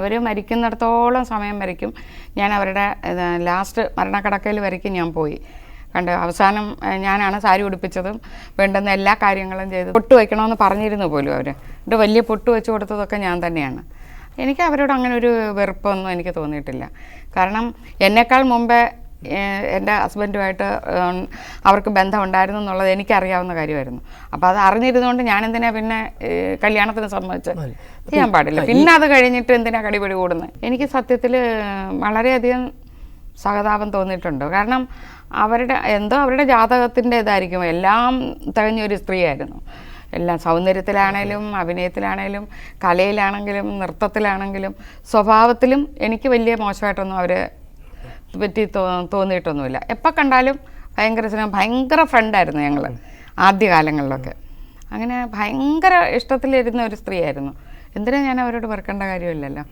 അവർ മരിക്കുന്നിടത്തോളം സമയം വരയ്ക്കും. ഞാൻ അവരുടെ ലാസ്റ്റ് മരണക്കടക്കയിൽ വരയ്ക്കും ഞാൻ പോയി. കണ്ട് അവസാനം ഞാനാണ് സാരി ഉടുപ്പിച്ചതും വേണ്ടുന്ന എല്ലാ കാര്യങ്ങളും ചെയ്ത് പൊട്ട് വയ്ക്കണമെന്ന് പറഞ്ഞിരുന്നു പോലും അവർ എന്നിട്ട് വലിയ പൊട്ട് വെച്ച് കൊടുത്തതൊക്കെ ഞാൻ തന്നെയാണ്. എനിക്ക് അവരോട് അങ്ങനെ ഒരു വെറുപ്പൊന്നും എനിക്ക് തോന്നിയിട്ടില്ല. കാരണം എന്നേക്കാൾ മുമ്പേ എന്റെ ഹസ്ബൻഡുമായിട്ട് അവർക്ക് ബന്ധമുണ്ടായിരുന്നു എന്നുള്ളത് എനിക്കറിയാവുന്ന കാര്യമായിരുന്നു. അപ്പോൾ അത് അറിഞ്ഞിരുന്നുകൊണ്ട് ഞാൻ എന്തിനാ പിന്നെ കല്യാണത്തിന് സമ്മതിച്ച് ചെയ്യാൻ പാടില്ല. പിന്നെ അത് കഴിഞ്ഞിട്ട് എന്തിനാ കടിപിടി കൂടുന്നത്? എനിക്ക് സത്യത്തിൽ വളരെയധികം സഹതാപം തോന്നിയിട്ടുണ്ട്. കാരണം അവരുടെ എന്തോ അവരുടെ ജാതകത്തിന്റെ ഇതായിരിക്കും എല്ലാം തികഞ്ഞൊരു സ്ത്രീയായിരുന്നു. എല്ലാം സൗന്ദര്യത്തിലാണേലും അഭിനയത്തിലാണേലും കലയിലാണെങ്കിലും നൃത്തത്തിലാണെങ്കിലും സ്വഭാവത്തിലും എനിക്ക് വലിയ മോശമായിട്ടൊന്നും അവർ പറ്റി തോന്നിയിട്ടൊന്നുമില്ല. എപ്പോൾ കണ്ടാലും ഭയങ്കര സ്നേഹം ഭയങ്കര ഫ്രണ്ടായിരുന്നു ഞങ്ങൾ ആദ്യകാലങ്ങളിലൊക്കെ. അങ്ങനെ ഭയങ്കര ഇഷ്ടത്തിലിരുന്ന ഒരു സ്ത്രീയായിരുന്നു. എന്തിനാ ഞാൻ അവരോട് വെറുക്കേണ്ട കാര്യമില്ലല്ലോ?